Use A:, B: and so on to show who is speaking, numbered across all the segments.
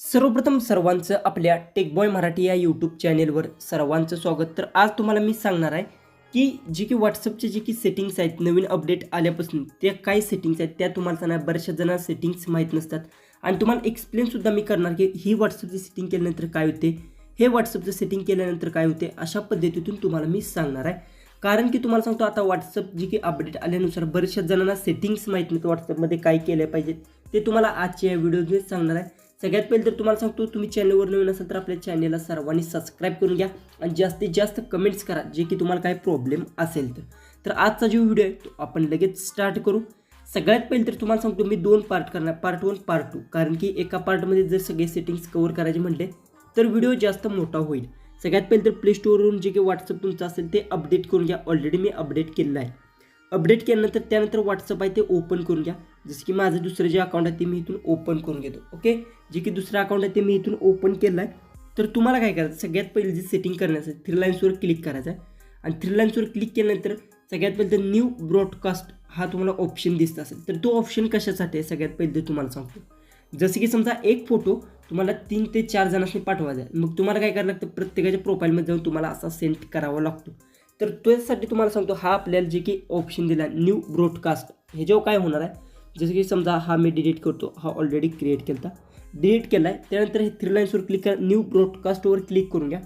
A: सर्वप्रथम सर्वांचं आपल्या टेकबॉय मराठी या यूट्यूब चॅनेलवर सर्वांचं स्वागत. तर आज तुम्हाला मी सांगणार आहे की जे की व्हॉट्सअपचे जे की सेटिंग्स आहेत नवीन अपडेट आल्यापासून त्या काय सेटिंग्स आहेत त्या तुम्हाला सांगणार. बऱ्याचशा जणांना सेटिंग्स माहीत नसतात. आणि तुम्हाला एक्सप्लेनसुद्धा मी करणार की ही व्हॉट्सअपची सेटिंग केल्यानंतर काय होते हे व्हॉट्सअपचं सेटिंग केल्यानंतर काय होते अशा पद्धतीतून तुम्हाला मी सांगणार आहे. कारण की तुम्हाला सांगतो आता व्हॉट्सअप जी की अपडेट आल्यानुसार बऱ्याचशा जणांना सेटिंग्स माहीत नाहीत व्हॉट्सअपमध्ये काय केलं पाहिजेत ते तुम्हाला आजच्या या व्हिडिओमध्ये सांगणार आहे. सगळ्यात पहिले तर तुम्हाला सांगतो तुम्ही चॅनलवर नवीन असाल तर आपल्या चॅनलला सर्वांनी सबस्क्राईब करून घ्या आणि जास्तीत जास्त कमेंट्स करा जे की तुम्हाला काय प्रॉब्लेम असेल तर. तर आजचा जो व्हिडिओ आहे तो आपण लगेच स्टार्ट करू. सगळ्यात पहिले तर तुम्हाला सांगतो मी दोन पार्ट करणार पार्ट वन पार्ट टू कारण की एका पार्टमध्ये जर सगळे सेटिंग्स कवर करायचे म्हटले तर व्हिडिओ जास्त मोठा होईल. सगळ्यात पहिले तर प्ले स्टोरवरून जे काही व्हॉट्सअप तुमचं असेल ते अपडेट करून घ्या. ऑलरेडी मी अपडेट केलेलं आहे अपडेट केल्यानंतर त्यानंतर व्हॉट्सअप आहे ते ओपन करून घ्या. जसं की माझं दुसरं जे अकाउंट आहे ते मी इथून ओपन करून घेतो. ओके जे की दुसरं अकाउंट आहे ते मी इथून ओपन केलं आहे तर तुम्हाला काय करायचं? सगळ्यात पहिले जी सेटिंग करण्याचं आहे थ्री लाईन्सवर क्लिक करायचं आहे. आणि थ्री लाईन्सवर क्लिक केल्यानंतर सगळ्यात पहिले तर न्यू ब्रॉडकास्ट हा तुम्हाला ऑप्शन दिसत असेल. तर तो ऑप्शन कशासाठी आहे? सगळ्यात पहिले तुम्हाला सांगतो. जसं की समजा एक फोटो तुम्हाला तीन ते चार जणांनी पाठवायचा आहे. मग तुम्हाला काय करावं लागतं? प्रत्येकाच्या प्रोफाईलमध्ये जाऊन तुम्हाला असा सेंड करावा लागतो. तर त्यासाठी तुम्हाला सांगतो हा आपल्याला जे की ऑप्शन दिला न्यू ब्रॉडकास्ट हे जेव्हा काय होणार आहे जसं की समजा हा मी डिलीट करतो हा ऑलरेडी क्रिएट केला होता डिलीट केला आहे त्यानंतर हे थ्री लाईन्सवर क्लिक करा न्यू ब्रॉडकास्टवर क्लिक करून घ्या.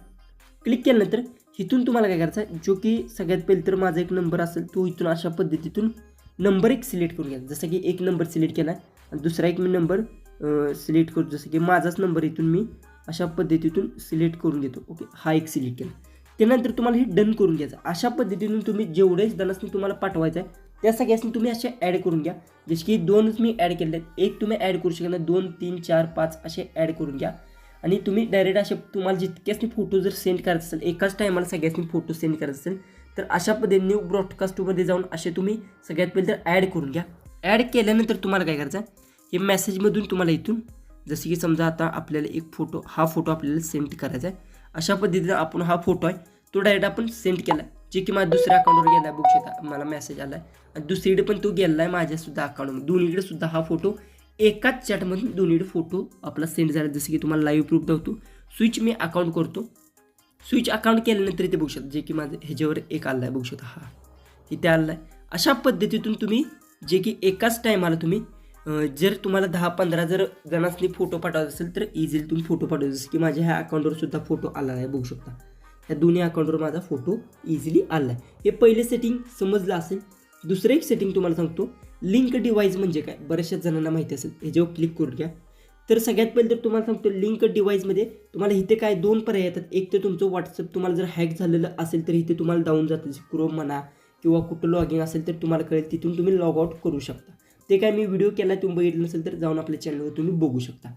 A: क्लिक केल्यानंतर इथून तुम्हाला काय करायचं आहे जो की सगळ्यात पहिले तर माझा एक नंबर असेल तो इथून अशा पद्धतीतून नंबर एक सिलेक्ट करून घ्या. जसं की एक नंबर सिलेक्ट केला आहे आणि दुसरा एक मी नंबर सिलेक्ट करतो जसं की माझाच नंबर इथून मी अशा पद्धतीतून सिलेक्ट करून घेतो ओके हा एक सिलेक्ट केला. त्यानंतर तुम्हाला हे डन करून घ्यायचं. अशा पद्धतीने तुम्ही जेवढेच जणांनी तुम्हाला पाठवायचं आहे त्या सगळ्यासनी तुम्ही असे ॲड करून घ्या. जसे की दोनच मी ॲड केले आहेत. एक तुम्ही ॲड करू शकता दोन तीन चार पाच असे ॲड करून घ्या. आणि तुम्ही डायरेक्ट असे तुम्हाला जितक्यासनी फोटो जर सेंड करायचं असेल एकाच टायमाला सगळ्यासनी फोटो सेंड करायचं असेल तर अशा पद्धतीने न्यू ब्रॉडकास्टमध्ये जाऊन असे तुम्ही सगळ्यात पहिले तर ॲड करून घ्या. ॲड केल्यानंतर तुम्हाला काय करायचं आहे हे मेसेजमधून तुम्हाला इथून जसं की समजा आता आपल्याला एक फोटो हा फोटो आपल्याला सेंड करायचा आहे. अशा पद्धतीनं आपण हा फोटो आहे. तो डायरेक्ट आपण सेंड केला जे की माझ्या दुसऱ्या अकाउंटवर गेला आहे बघू शकता. मला मेसेज आला आहे आणि दुसरीकडे पण तो गेला आहे माझ्यासुद्धा अकाउंटमध्ये दोन्हीकडे सुद्धा हा फोटो एकाच चॅटमधून दोन्हीकडे फोटो आपला सेंड झाला. जसं की तुम्हाला लाईव्ह प्रूफ दाखवतो स्विच मी अकाउंट करतो. स्विच अकाउंट केल्यानंतर इथे बघू शकता. जे की माझं ह्याच्यावर एक आला आहे बघू शकता. हा. इथे आला आहे अशा पद्धतीतून तुम्ही जे की एकाच टायमाला तुम्ही जर तुम्हाला दहा पंधरा जर जणांनी फोटो पाठवायचा असेल तर इझिली तुम्ही फोटो पाठवू जसं की माझ्या ह्या अकाउंटवर सुद्धा फोटो आला आहे बघू शकता. ह्या दोन्ही अकाउंटवर माझा फोटो इझिली आला आहे हे पहिले सेटिंग समजलं असेल दुसरं एक सेटिंग तुम्हाला सांगतो. लिंक डिवाईस म्हणजे काय? बऱ्याचशा जणांना माहिती असेल ह्याच्यावर क्लिक करून घ्या. तर सगळ्यात पहिले तर तुम्हाला सांगतो लिंक डिवाईसमध्ये तुम्हाला इथे काय दोन पर्याय येतात. एक तर तुमचं व्हॉट्सअप तुम्हाला जर हॅक झालेलं असेल तर इथे तुम्हाला डाऊन जातं. क्रोम म्हणा किंवा कुठं लॉगिंग असेल तर तुम्हाला कळेल तिथून तुम्ही लॉग आउट करू शकता. ते काय मी व्हिडिओ केला तुम्ही बघितलं नसेल तर जाऊन आपल्या चॅनलवर तुम्ही बघू शकता.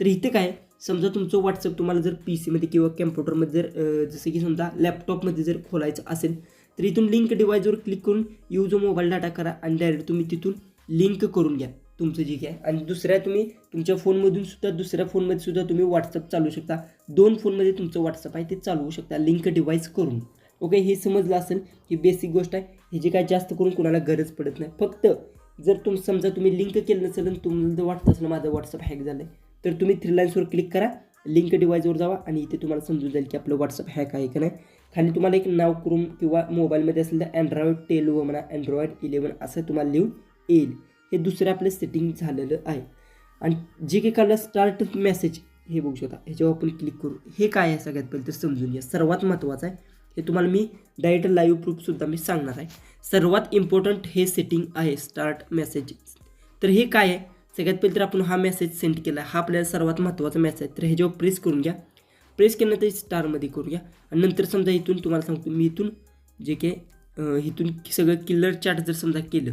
A: तर इथे काय समजा तुमचं व्हॉट्सअप तुम्हाला जर पी सीमध्ये किंवा कॅम्प्युटरमध्ये जर जसं की समजा लॅपटॉपमध्ये जर खोलायचं असेल तर इथून लिंक डिव्हाइसवर क्लिक करून यूज मोबाईल डाटा करा आणि डायरेक्ट तुम्ही तिथून लिंक करून घ्या तुमचं जे काय. आणि दुसऱ्या तुम्ही तुमच्या फोनमधून सुद्धा दुसऱ्या फोनमध्ये सुद्धा तुम्ही व्हॉट्सअप चालवू शकता. दोन फोनमध्ये तुमचं व्हॉट्सअप आहे ते चालवू शकता लिंक डिव्हाइस करून. ओके हे समजलं असेल ही बेसिक गोष्ट आहे. ह्याची काय जास्त करून कोणाला गरज पडत नाही. फक्त जर तुम समजा तुम्ही लिंक केलं नसेल आणि तुम्हाला जर वाटत असेल माझं व्हॉट्सअप हॅक झालं आहे तर तुम्ही थ्री लाईन्सवर क्लिक करा. लिंक डिवाईसवर जावा आणि इथे तुम्हाला समजून जाईल की आपलं व्हॉट्सअप हॅक आहे का नाही. खाली तुम्हाला एक नाव करून किंवा मोबाईलमध्ये असेल तर टेल टेलो म्हणा अँड्रॉइड इलेवन असं तुम्हाला लिहून येईल. हे दुसरं आपलं सेटिंग झालेलं आहे. आणि जे काही काढलं स्टार्ट मेसेज हे बघू शकता. ह्याच्यावर आपण क्लिक करू. हे काय आहे सगळ्यात पहिले तर समजून घ्या. सर्वात महत्त्वाचं आहे हे तुम्हाला मी डायरेक्ट लाईव्ह प्रूफसुद्धा मी सांगणार आहे. सर्वात इम्पॉर्टंट हे सेटिंग आहे स्टार्ट मेसेज तर हे काय आहे? सगळ्यात पहिले तर आपण हा मेसेज सेंड केला. हा आपल्याला सर्वात महत्त्वाचा मेसेज आहे. तर ह्याच्यावर प्रेस करून घ्या प्रेस केल्यानंतर स्टारमध्ये करू घ्या. आणि नंतर समजा इथून तुम्हाला सांगतो मी इथून जे काही इथून सगळं किलर चार्ट जर समजा केलं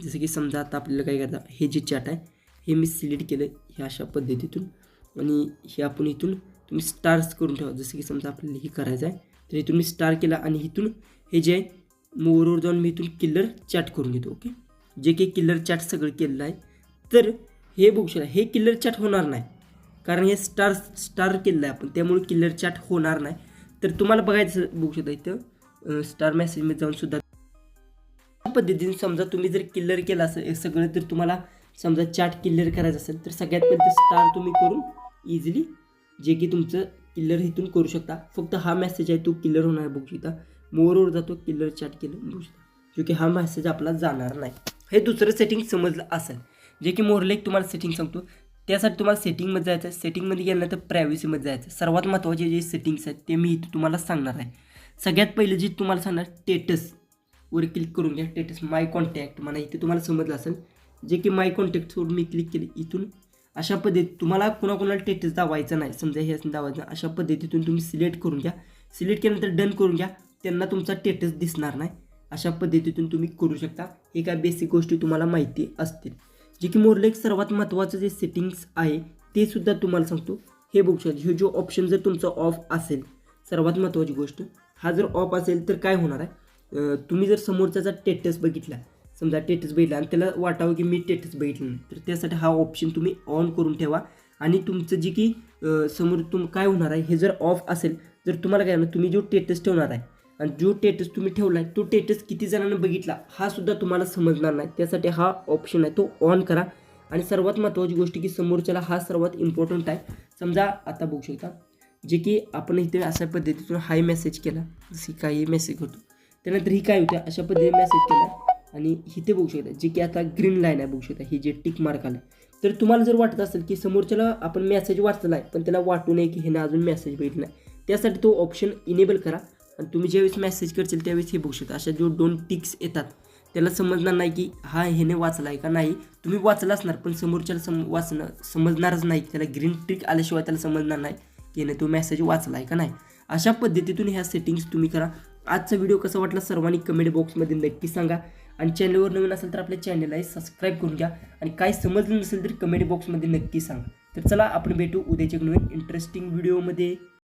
A: जसं की समजा आता आपल्याला काय करता हे जे चॅट आहे हे मी सिलेक्ट केलं हे अशा पद्धतीतून. आणि हे आपण इथून तुम्ही स्टार्स करून ठेवा. जसं की समजा आपल्याला हे करायचं आहे तर इथून मी स्टार केला आणि इथून हे जे आहे मोरवर जाऊन मी इथून किल्लर चॅट करून घेतो ओके जे काही किल्लर चॅट सगळं केलेलं आहे. तर हे बघू शकता हे किल्लर चॅट होणार नाही. कारण हे स्टार स्टार केलेलं आहे आपण त्यामुळे किल्लर चॅट होणार नाही. तर तुम्हाला बघायचं बघू शकता इथं स्टार मेसेजमध्ये जाऊन सुद्धा त्या पद्धतीने समजा तुम्ही जर किल्लर केला असेल सगळं तर तुम्हाला समजा चॅट किल्लर करायचं असेल तर सगळ्यात पहिले स्टार तुम्ही करून इझिली जे की तुमचं किल्लर इथून करू शकता. फक्त हा मॅसेज आहे तो किल्लर होणार आहे बघू शकता. मोरवर जातो किल्लर चॅट केलं बघू शकता. जो की हा मॅसेज आपला जाणार नाही. हे दुसरं सेटिंग समजलं असेल. जे की मोरले एक तुम्हाला सेटिंग सांगतो. त्यासाठी तुम्हाला सेटिंगमध्ये जायचं आहे. सेटिंगमध्ये गेल्यानंतर प्रायव्हसीमध्ये जायचं आहे. सर्वात महत्त्वाचे जे सेटिंग्स आहेत ते मी इथं तुम्हाला सांगणार आहे. सगळ्यात पहिलं जे तुम्हाला सांगणार टेटस वर क्लिक करून घ्या. टेटस माय कॉन्टॅक्ट मला इथे तुम्हाला समजलं असेल. जे की माय कॉन्टॅक्टवर मी क्लिक केले इथून अशा पद्धतीत तुम्हाला कोणाकोणाला टेटस दावायचं नाही. समजा हे असं दावायचं अशा पद्धतीतून तुम्ही सिलेक्ट करून घ्या. सिलेक्ट केल्यानंतर डन करून घ्या. त्यांना तुमचा टेटस दिसणार नाही. अशा पद्धतीतून तुम्ही करू शकता. हे काय बेसिक गोष्टी तुम्हाला माहिती असतील. जे की मोरलं एक सर्वात महत्त्वाचं जे सेटिंग्स आहे ते सुद्धा तुम्हाला सांगतो. हे बघू शकता. हे जो ऑप्शन जर तुमचा ऑफ असेल सर्वात महत्त्वाची गोष्ट. हा जर ऑफ असेल तर काय होणार आहे? तुम्ही जर समोरच्याचा टेटस बघितला समजा टेटस बघितला आणि त्याला वाटावं की मी टेटस बघितलं नाही. तर त्यासाठी हा ऑप्शन तुम्ही ऑन करून ठेवा. आणि तुमचं जे की समोर तुम काय होणार आहे हे जर ऑफ असेल जर तुम्हाला काय होणार तुम्ही जो टेटस ठेवणार आहे आणि जो टेटस तुम्ही ठेवला आहे तो टेटस किती जणांना बघितला हा सुद्धा तुम्हाला समजणार नाही. त्यासाठी हा ऑप्शन आहे तो ऑन करा. आणि सर्वात महत्त्वाची गोष्ट की समोरच्याला हा सर्वात इम्पॉर्टंट आहे. समजा आता बघू शकता जे की आपण इथे अशा पद्धतीतून हाय मेसेज केला जशी काही मेसेज होतो. त्यानंतर ही काय होते अशा पद्धतीने मेसेज केला. आणि इथे बघू शकता जे की आता ग्रीन लाईन आहे बघू शकता हे जे टिक मार्क आलं. तर तुम्हाला जर वाटत असेल की समोरच्याला आपण मेसेज वाचला आहे पण त्याला वाटू नये की ह्यानं अजून मेसेज बघितला नाही त्यासाठी तो ऑप्शन इनेबल करा. आणि तुम्ही ज्यावेळेस मेसेज करशील त्यावेळेस हे बघू शकता अशा जो दोन टिक्स येतात त्याला समजणार नाही की हा ह्याने वाचला आहे का नाही. तुम्ही वाचला असणार पण समोरच्याला सम वाचणं समजणारच नाही. त्याला ग्रीन टिक आल्याशिवाय त्याला समजणार नाही की ह्याने तो मेसेज वाचला आहे का नाही. अशा पद्धतीतून ह्या सेटिंग्स तुम्ही करा. आजचा व्हिडिओ कसा वाटला सर्वांनी कमेंट बॉक्समध्ये नक्की सांगा. आणि चॅनलवर नवीन असेल तर आपल्या चॅनलला सबस्क्राईब करून घ्या. आणि काय समजलं नसेल तर कमेंट बॉक्समध्ये नक्की सांगा. तर चला आपण भेटू उद्याच्या नवीन इंटरेस्टिंग व्हिडिओमध्ये